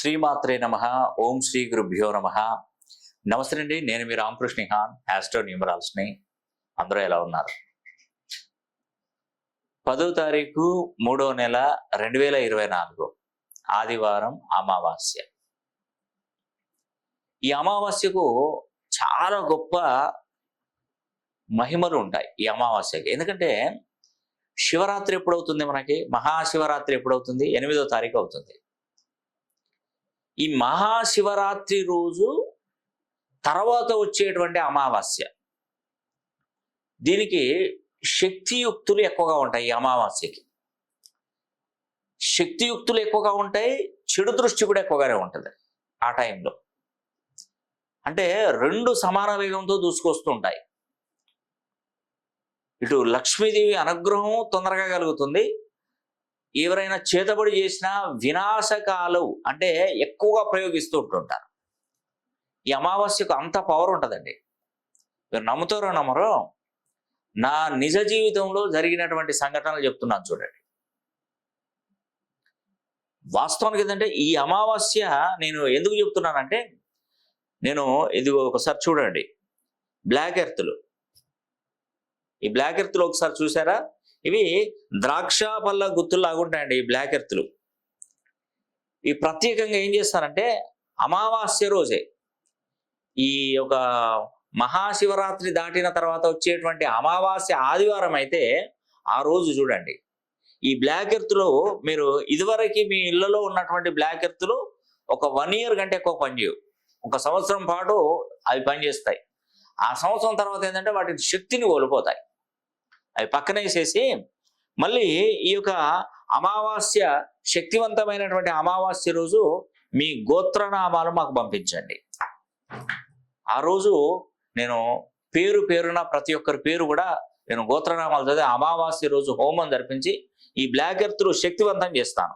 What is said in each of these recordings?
శ్రీమాత్రే నమ ఓం శ్రీ గురుభ్యో నమ. నమస్తే అండి నేను మీ రామకృష్ణ హాన్ యాస్ట్రో న్యూమరాల్స్ని. అందరూ ఎలా ఉన్నారు? పదో తారీఖు మూడో నెల రెండు వేల ఇరవై నాలుగు ఆదివారం అమావాస్య. ఈ అమావాస్యకు చాలా గొప్ప మహిమలు ఉంటాయి ఈ అమావాస్యకి. ఎందుకంటే శివరాత్రి ఎప్పుడవుతుంది మనకి? మహాశివరాత్రి ఎప్పుడవుతుంది? ఎనిమిదో తారీఖు అవుతుంది. ఈ మహాశివరాత్రి రోజు తర్వాత వచ్చేటువంటి అమావాస్య. దీనికి శక్తియుక్తులు ఎక్కువగా ఉంటాయి ఈ అమావాస్యకి. శక్తియుక్తులు ఎక్కువగా ఉంటాయి చెడు దృష్టి కూడా ఎక్కువగానే ఉంటుంది ఆ టైంలో. అంటే రెండు సమాన వేగంతో దూసుకొస్తుంటాయి. ఇటు లక్ష్మీదేవి అనుగ్రహం తొందరగా కలుగుతుంది ఎవరైనా చేతబడి చేసినా వినాశకాలు అంటే ఎక్కువగా ప్రయోగిస్తూ ఉంటుంటారు. ఈ అమావాస్యకు అంత పవర్ ఉంటుందండి. మీరు నమ్ముతారో నమ్మరో నా నిజ జీవితంలో జరిగినటువంటి సంఘటనలు చెప్తున్నాను చూడండి. వాస్తవానికి ఏంటంటే ఈ అమావాస్య నేను ఎందుకు చెప్తున్నానంటే నేను ఇది ఒకసారి చూడండి. బ్లాక్ ఎర్త్లు. ఈ బ్లాక్ ఎర్త్లు ఒకసారి చూసారా? ఇవి ద్రాక్ష పళ్ళ గుత్తులు లాగుంటాయండి ఈ బ్లాక్ ఎర్త్లు. ఈ ప్రత్యేకంగా ఏం చేస్తారంటే అమావాస్య రోజే ఈ ఒక మహాశివరాత్రి దాటిన తర్వాత వచ్చేటువంటి అమావాస్య ఆదివారం అయితే ఆ రోజు చూడండి. ఈ బ్లాక్ ఎర్త్లో మీరు ఇదివరకు మీ ఇళ్ళలో ఉన్నటువంటి బ్లాక్ ఎర్త్లు ఒక వన్ ఇయర్ కంటే ఎక్కువ పనిచేయవు ఒక సంవత్సరం పాటు అవి పనిచేస్తాయి. ఆ సంవత్సరం తర్వాత ఏంటంటే వాటి శక్తిని కోల్పోతాయి. అవి పక్కన వేసేసి మళ్ళీ ఈ యొక్క అమావాస్య శక్తివంతమైనటువంటి అమావాస్య రోజు మీ గోత్రనామాలు మాకు పంపించండి. ఆ రోజు నేను పేరు పేరున ప్రతి ఒక్కరి పేరు కూడా నేను గోత్రనామాలు చదివి అమావాస్య రోజు హోమం జరిపించి ఈ బ్లాక్ ఎర్త్ను శక్తివంతం చేస్తాను.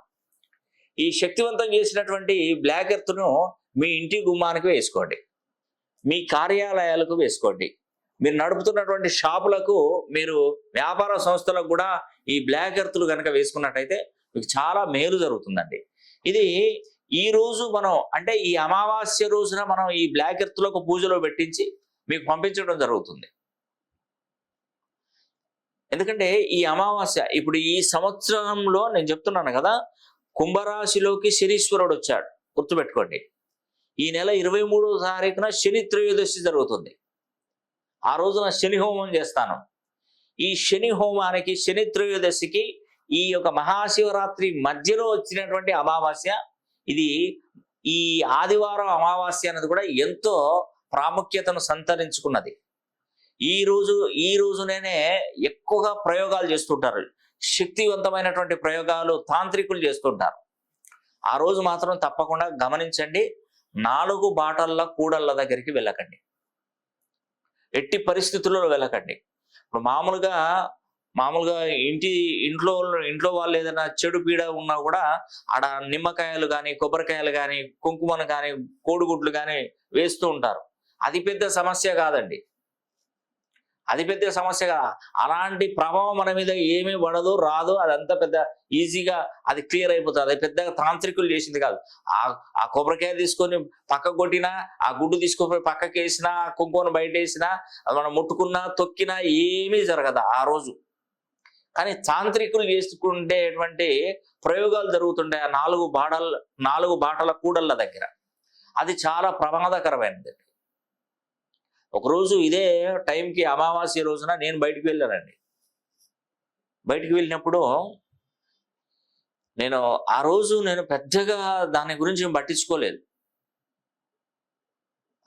ఈ శక్తివంతం చేసినటువంటి బ్లాక్ ఎర్త్ను మీ ఇంటి గుమ్మానికి వేసుకోండి. మీ కార్యాలయాలకు వేసుకోండి. మీరు నడుపుతున్నటువంటి షాపులకు మీరు వ్యాపార సంస్థలకు కూడా ఈ బ్లాక్ ఎర్త్లు కనుక వేసుకున్నట్టయితే మీకు చాలా మేలు జరుగుతుందండి. ఇది ఈ రోజు మనం అంటే ఈ అమావాస్య రోజున మనం ఈ బ్లాక్ ఎర్త్లకు పూజలో పెట్టించి మీకు పంపించడం జరుగుతుంది. ఎందుకంటే ఈ అమావాస్య ఇప్పుడు ఈ సంవత్సరంలో నేను చెప్తున్నాను కదా కుంభరాశిలోకి శనీశ్వరుడు వచ్చాడు. గుర్తుపెట్టుకోండి. ఈ నెల ఇరవై మూడో తారీఖున శని త్రయోదశి జరుగుతుంది. ఆ రోజున శని హోమం చేస్తాను. ఈ శని హోమానికి శని త్రయోదశికి ఈ యొక్క మహాశివరాత్రి మధ్యలో వచ్చినటువంటి అమావాస్య ఇది ఈ ఆదివారం అమావాస్య అనేది కూడా ఎంతో ప్రాముఖ్యతను సంతరించుకున్నది. ఈ రోజు ఈ రోజునే ఎక్కువగా ప్రయోగాలు చేస్తుంటారు. శక్తివంతమైనటువంటి ప్రయోగాలు తాంత్రికులు చేస్తుంటారు. ఆ రోజు మాత్రం తప్పకుండా గమనించండి. నాలుగు బాటల్ల కూడళ్ళ దగ్గరికి వెళ్ళకండి. ఎట్టి పరిస్థితుల్లో వెళ్ళకండి. ఇప్పుడు మామూలుగా మామూలుగా ఇంటి ఇంట్లో ఇంట్లో వాళ్ళు ఏదైనా చెడు పీడ ఉన్నా కూడా ఆడ నిమ్మకాయలు కానీ కొబ్బరికాయలు కానీ కుంకుమను కానీ కోడిగుడ్లు కానీ వేస్తూ ఉంటారు. అది పెద్ద సమస్య కాదండి. అది పెద్ద సమస్య కదా. అలాంటి ప్రభావం మన మీద ఏమీ పడదు రాదు. అదంతా పెద్ద ఈజీగా అది క్లియర్ అయిపోతుంది. అది పెద్దగా తాంత్రికులు చేసింది కాదు. ఆ ఆ కొబ్బరికాయ తీసుకొని పక్కకు కొట్టినా ఆ గుడ్డు తీసుకొని పక్కకి వేసినా కుంకుమను బయట వేసినా అది మనం ముట్టుకున్నా తొక్కినా ఏమీ జరగదు ఆ రోజు. కానీ తాంత్రికులు చేసుకుంటేటువంటి ప్రయోగాలు జరుగుతుంటాయి ఆ నాలుగు బాటల నాలుగు బాటల కూడళ్ళ దగ్గర. అది చాలా ప్రమాదకరమైనది. ఒకరోజు ఇదే టైంకి అమావాస్య రోజున నేను బయటికి వెళ్ళానండి. బయటికి వెళ్ళినప్పుడు నేను ఆ రోజు నేను పెద్దగా దాని గురించి పట్టించుకోలేదు.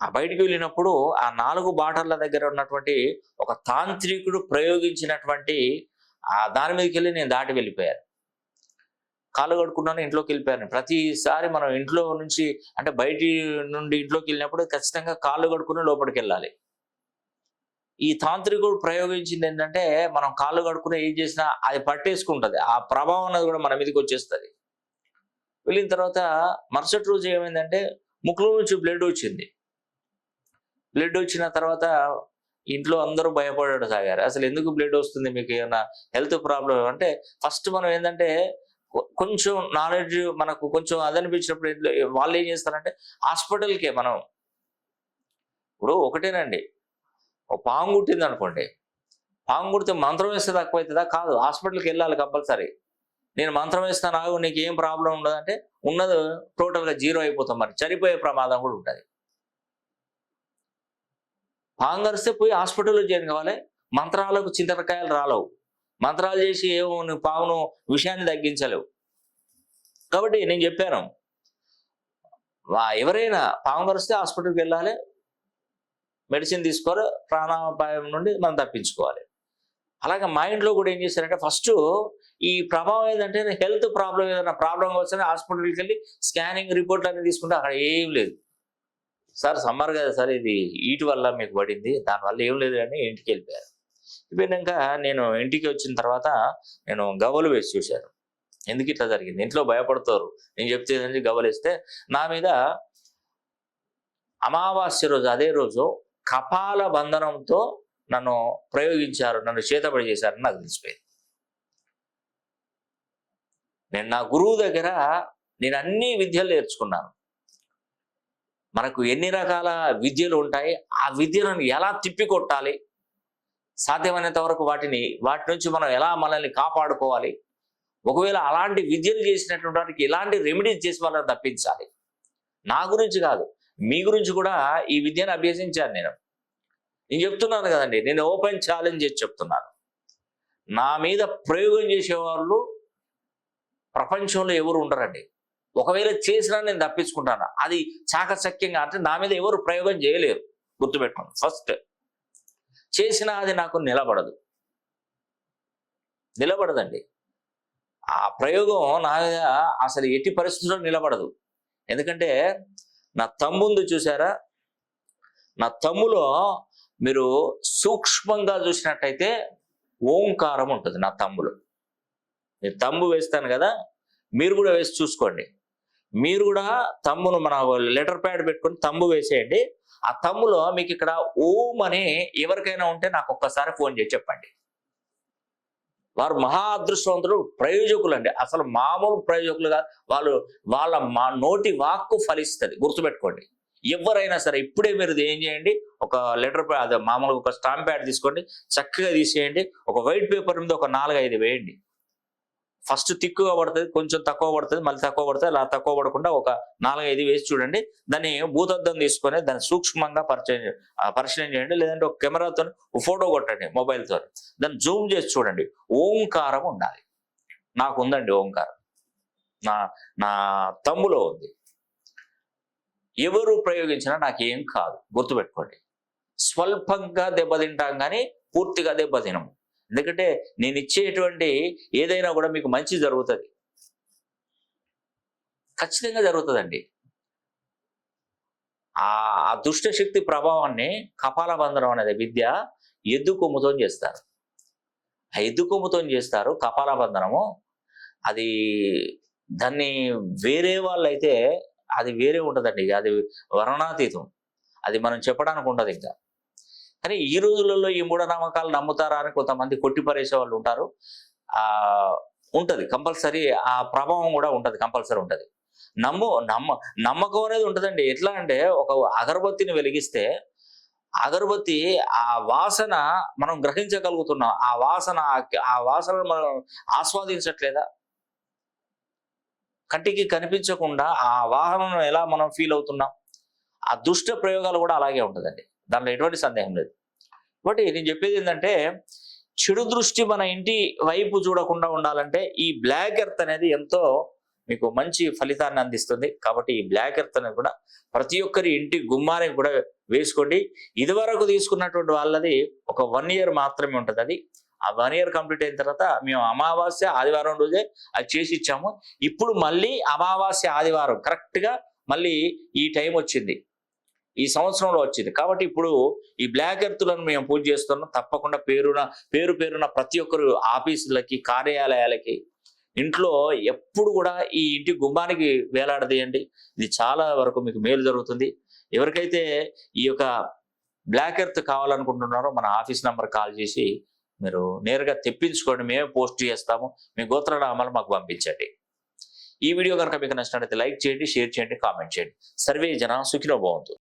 ఆ బయటికి వెళ్ళినప్పుడు ఆ నాలుగు బాటర్ల దగ్గర ఉన్నటువంటి ఒక తాంత్రికుడు ప్రయోగించినటువంటి ఆ దాని మీదకి వెళ్ళి నేను దాటి వెళ్ళిపోయాను. కాళ్ళు కడుక్కున్నాను ఇంట్లోకి వెళ్ళిపోయాను. ప్రతిసారి మనం ఇంట్లో నుంచి అంటే బయటి నుండి ఇంట్లోకి వెళ్ళినప్పుడు ఖచ్చితంగా కాళ్ళు కడుక్కుని లోపలికి వెళ్ళాలి ఈ తాంత్రికుడు ప్రయోగించింది ఏంటంటే మనం కాళ్ళు కడుక్కుని ఏం చేసినా అది పట్టేసుకుంటుంది. ఆ ప్రభావం అనేది కూడా మన మీదకి వచ్చేస్తుంది. వెళ్ళిన తర్వాత మరుసటి రోజు ఏమైందంటే ముక్కులో నుంచి బ్లడ్ వచ్చింది. బ్లడ్ వచ్చిన తర్వాత ఇంట్లో అందరూ భయపడసాగారు అసలు ఎందుకు బ్లడ్ వస్తుంది? మీకు ఏమైనా హెల్త్ ప్రాబ్లం అంటే ఫస్ట్ మనం ఏంటంటే కొంచెం నాలెడ్జ్ మనకు కొంచెం అదనిపించినప్పుడు అనిపించినప్పుడు వాళ్ళు ఏం చేస్తారంటే హాస్పిటల్కే మనం ఇప్పుడు ఒకటేనండి. ఒక పాము కుట్టింది అనుకోండి పాము కుడితే మంత్రం వేస్తే తక్కువ అవుతుందా కాదు. హాస్పిటల్కి వెళ్ళాలి కంపల్సరీ. నేను మంత్రం వేస్తాను ఆగు నీకు ఏం ప్రాబ్లం ఉండదంటే ఉన్నది టోటల్గా జీరో అయిపోతాం మరి. చనిపోయే ప్రమాదం కూడా ఉంటుంది. పాము కరిస్తే పోయి హాస్పిటల్లో చేరిన కావాలి మంత్రాలకు చింతకాయలు రాలవు. మంత్రాలు చేసి ఏమో నువ్వు పామును విషయాన్ని తగ్గించలేవు. కాబట్టి నేను చెప్పాను ఎవరైనా పాము పరిస్తే హాస్పిటల్కి వెళ్ళాలి మెడిసిన్ తీసుకోవాలి ప్రాణాపాయం నుండి మనం తప్పించుకోవాలి. అలాగే ఇంట్లో కూడా ఏం చేశారంటే ఫస్ట్ ఈ ప్రభావం ఏంటంటే హెల్త్ ప్రాబ్లం ఏదైనా ప్రాబ్లం వచ్చిన హాస్పిటల్కి వెళ్ళి స్కానింగ్ రిపోర్ట్ అనేది తీసుకుంటే అక్కడ ఏం లేదు. సార్ సమ్మర్ కదా సార్ ఇది ఈటి వల్ల మీకు పడింది దానివల్ల ఏం లేదు అని ఇంటికి వెళ్ళిపోయారు. వెళ్ళిపోయాక నేను ఇంటికి వచ్చిన తర్వాత నేను గవ్వలు వేసి చూశాను. ఎందుకు ఇట్లా జరిగింది? ఇంట్లో భయపడతారు. నేను చెప్తే గవ్వలు వేస్తే నా మీద అమావాస్య రోజు అదే రోజు కపాల బంధనంతో నన్ను ప్రయోగించారు నన్ను చేతబడి చేశారని నాకు తెలిసిపోయింది. నేను నా గురువు దగ్గర నేను అన్ని విద్యలు నేర్చుకున్నాను. మనకు ఎన్ని రకాల విద్యలు ఉంటాయి ఆ విద్యలను ఎలా తిప్పికొట్టాలి సాధ్యమైనంత వరకు వాటిని వాటి నుంచి మనం ఎలా మనల్ని కాపాడుకోవాలి? ఒకవేళ అలాంటి విద్యలు చేసినటువంటి వాటికి ఎలాంటి రెమెడీస్ చేసి వాళ్ళని తప్పించాలి. నా గురించి కాదు మీ గురించి కూడా ఈ విద్యను అభ్యసించాను నేను. నేను చెప్తున్నాను కదండి నేను ఓపెన్ ఛాలెంజ్ చేసి చెప్తున్నాను. నా మీద ప్రయోగం చేసేవాళ్ళు ప్రపంచంలో ఎవరు ఉండరండి. ఒకవేళ చేసినా నేను తప్పించుకుంటాను? అది చాకచక్యంగా అంటే నా మీద ఎవరు ప్రయోగం చేయలేరు. గుర్తుపెట్టుకోండి. ఫస్ట్ చేసినా అది నాకు నిలబడదు. నిలబడదండి. ఆ ప్రయోగం నా అసలు ఎట్టి పరిస్థితుల్లో నిలబడదు. ఎందుకంటే నా తమ్ముందు చూసారా? నా తమ్ములో మీరు సూక్ష్మంగా చూసినట్టయితే ఓంకారం ఉంటుంది నా తమ్ములో. నేను తమ్ము వేస్తాను కదా? మీరు కూడా వేసి చూసుకోండి. మీరు కూడా తమ్మును మన లెటర్ ప్యాడ్ పెట్టుకొని తమ్ము వేసేయండి. ఆ తమ్ములో మీకు ఇక్కడ ఓం అని ఎవరికైనా ఉంటే నాకు ఒక్కసారి ఫోన్ చేసి చెప్పండి. వారు మహా అదృష్టవంతులు ప్రయోజకులు అండి అసలు మామూలు ప్రయోజకులుగా వాళ్ళు వాళ్ళ మా నోటి వాక్కు ఫలిస్తుంది. గుర్తుపెట్టుకోండి. ఎవరైనా సరే ఇప్పుడే మీరు ఏం చేయండి? ఒక లెటర్ అదే మామూలుగా ఒక స్టాంప్ ప్యాడ్ తీసుకోండి. చక్కగా తీసేయండి. ఒక వైట్ పేపర్ మీద ఒక నాలుగు ఐదు వేయండి. ఫస్ట్ తిక్కుగా పడుతుంది కొంచెం తక్కువ పడుతుంది మళ్ళీ తక్కువ పడుతుంది అలా తక్కువ పడకుండా ఒక నాలుగైదు వేసి చూడండి. దాన్ని భూతద్దం తీసుకొని దాన్ని సూక్ష్మంగా పరిచయం పరిశీలన చేయండి లేదంటే ఒక కెమెరాతో ఫోటో కొట్టండి మొబైల్తో దాన్ని జూమ్ చేసి చూడండి. ఓంకారం ఉండాలి. నాకు ఉందండి ఓంకారం. నా నా తమ్ములో ఉంది. ఎవరు ప్రయోగించినా నాకేం కాదు. గుర్తుపెట్టుకోండి. స్వల్పంగా దెబ్బతింటాం కానీ పూర్తిగా దెబ్బతినము. ఎందుకంటే నేను ఇచ్చేటువంటి ఏదైనా కూడా మీకు మంచి జరుగుతుంది. ఖచ్చితంగా జరుగుతుందండి. ఆ ఆ దుష్ట శక్తి ప్రభావాన్ని కపాల బంధనం అనేది విద్య ఎద్దు కొమ్ముతో చేస్తారు. ఆ ఎద్దు కొమ్ముతో చేస్తారు కపాల బంధనము. అది దాన్ని వేరే వాళ్ళైతే అది వేరే ఉంటుందండి. అది వర్ణాతీతం అది మనం చెప్పడానికి ఉండదు ఇంకా. కానీ ఈ రోజులలో ఈ మూఢనమ్మకాలు నమ్ముతారా అని కొంతమంది కొట్టిపరేసే వాళ్ళు ఉంటారు. ఆ ఉంటది. కంపల్సరీ ఆ ప్రభావం కూడా ఉంటుంది. కంపల్సరీ ఉంటుంది. నమ్ము నమ్మ నమ్మకం అనేది ఉంటుందండి. ఎట్లా అంటే ఒక అగరబత్తిని వెలిగిస్తే అగరబత్తి ఆ వాసన మనం గ్రహించగలుగుతున్నాం. ఆ వాసన ఆ- ఆ వాసన మనం ఆస్వాదించట్లేదా? కంటికి కనిపించకుండా ఆ వాహనం ఎలా మనం ఫీల్ అవుతున్నాం? ఆ దుష్ట ప్రయోగాలు కూడా అలాగే ఉంటుందండి. దాంట్లో ఎటువంటి సందేహం లేదు. కాబట్టి నేను చెప్పేది ఏంటంటే చెడు దృష్టి మన ఇంటి వైపు చూడకుండా ఉండాలంటే ఈ బ్లాక్ ఎర్త్ అనేది ఎంతో మీకు మంచి ఫలితాన్ని అందిస్తుంది. కాబట్టి ఈ బ్లాక్ ఎర్త్ అనేది కూడా ప్రతి ఒక్కరి ఇంటి గుమ్మానికి కూడా వేసుకోండి. ఇదివరకు తీసుకున్నటువంటి వాళ్ళది ఒక వన్ ఇయర్ మాత్రమే ఉంటుంది. అది ఆ వన్ ఇయర్ కంప్లీట్ అయిన తర్వాత మేము అమావాస్య ఆదివారం రోజే అది చేసి ఇచ్చాము. ఇప్పుడు మళ్ళీ అమావాస్య ఆదివారం కరెక్ట్గా మళ్ళీ ఈ టైం వచ్చింది. ఈ సంవత్సరంలో వచ్చింది. కాబట్టి ఇప్పుడు ఈ బ్లాక్ ఎర్త్లను మేము పూజ చేస్తున్నాం. తప్పకుండా పేరున పేరు పేరున ప్రతి ఒక్కరు ఆఫీసులకి కార్యాలయాలకి ఇంట్లో ఎప్పుడు కూడా ఈ ఇంటి గుమ్మానికి వేలాడదీయండి. ఇది చాలా వరకు మీకు మేలు జరుగుతుంది. ఎవరికైతే ఈ యొక్క బ్లాక్ ఎర్త్ కావాలనుకుంటున్నారో మన ఆఫీస్ నెంబర్ కాల్ చేసి మీరు నేరుగా తెప్పించుకోండి. మేమే పోస్ట్ చేస్తాము. మీ గోత్రనామాలు మాకు పంపించండి. ఈ వీడియో కనుక మీకు నచ్చినట్లయితే లైక్ చేయండి షేర్ చేయండి కామెంట్ చేయండి. సర్వే జన సుఖినో బాగుంది